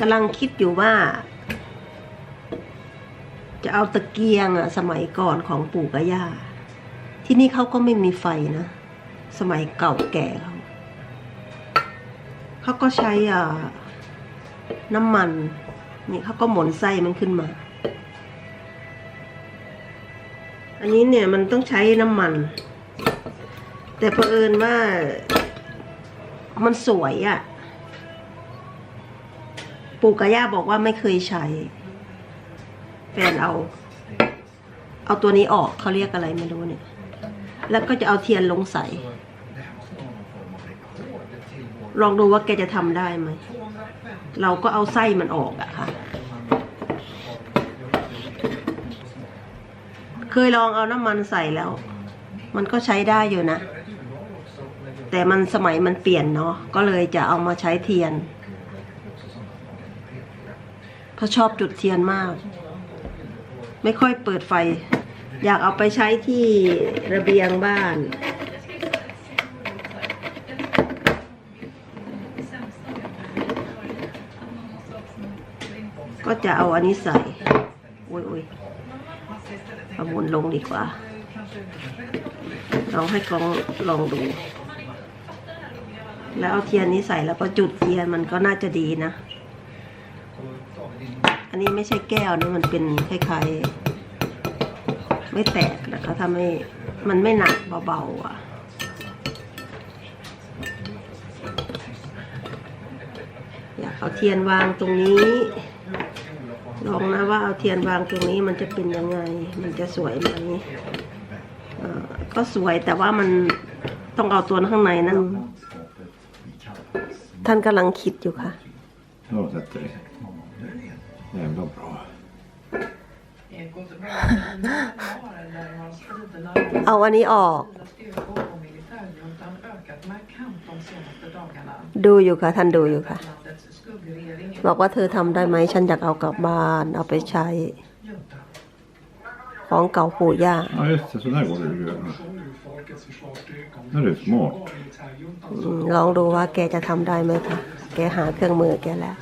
กำลังคิดอยู่ว่า จะเอาตะเกียงอะสมัยก่อนของปู่กับย่า ที่นี่เขาก็ไม่มีไฟนะ สมัยเก่าแก่เขาเขาก็ใช้อ่าน้ำมันนี่เขาก็หมุนไส้มันขึ้นมา อันนี้เนี่ยมันต้องใช้น้ำมัน แต่เผอิญว่ามันสวยอะ่ะ ปู่กับย่าบอกว่าไม่เคยใช้แฟนเอา เอาตัวนี้ออกเขาเรียกอะไรไม่รู้เนี่ย แล้วก็จะเอาเทียนลงใส่ ลองดูว่าแกจะทำได้ไหม เราก็เอาไส้มันออกอะค่ะ เคยลองเอาน้ำมันใส่แล้ว มันก็ใช้ได้อยู่นะ แต่มันสมัยมันเปลี่ยนเนาะ ก็เลยจะเอามาใช้เทียน เพราะชอบจุดเทียนมาก ไม่ค่อยเปิดไฟ อยากเอาไปใช้ที่ระเบียงบ้านก็จะเอาอันนี้ใส่ โอ้ยโอ้ยเอาหมุนลงดีกว่า ลองให้กล้องลองดู แล้วเอาเทียนนี้ใส่แล้วก็จุดเทียนมันก็น่าจะดีนะ นนี้ไม่ใช่แก้วนะมันเป็นคล้ายๆ ไม่แตกแล้วก็ทำให้มันไม่หนักเบาๆอะอยากเอาเทียนวางตรงนี้ลองนะว่าเอาเทียนวางตรงนี้มันจะเป็นยังไง มันจะสวยไหมก็สวยแต่ว่ามันต้องเอาตัวข้างในนะท่านกำลังคิดอยู่ค่ะ Jävla bra. เอาอันนี้ออก ดูอยู่ค่ะ ท่านดูอยู่ค่ะ บอกว่าเธอทำได้ไหมฉันอยากเอากลับบ้าน เอาไปใช้ ของเก่าปู่ย่า Ja, just det. Så där går det att göra. Det är smart. อืมลองดูว่าแกจะทำได้ไหมคะแกหาเครื่องมือแกแล้ว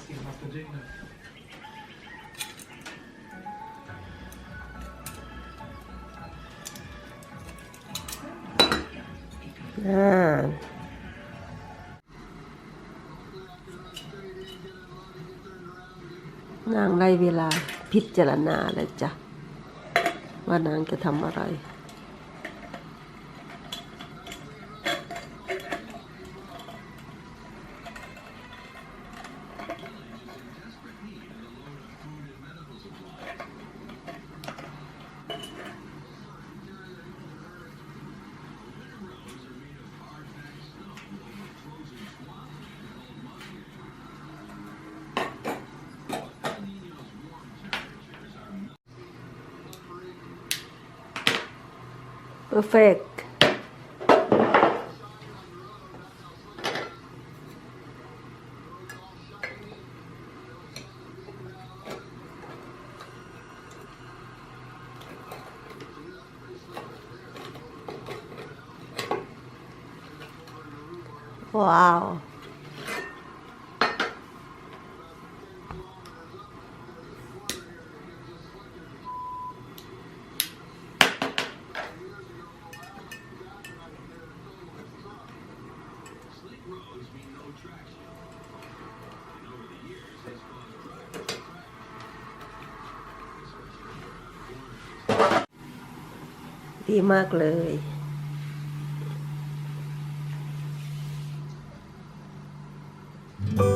อ่านางได้เวลาพิจารณาแล้วจ้ะ ว่านางจะทำอะไร Perfect. Wow. ดีมากเลย Mm.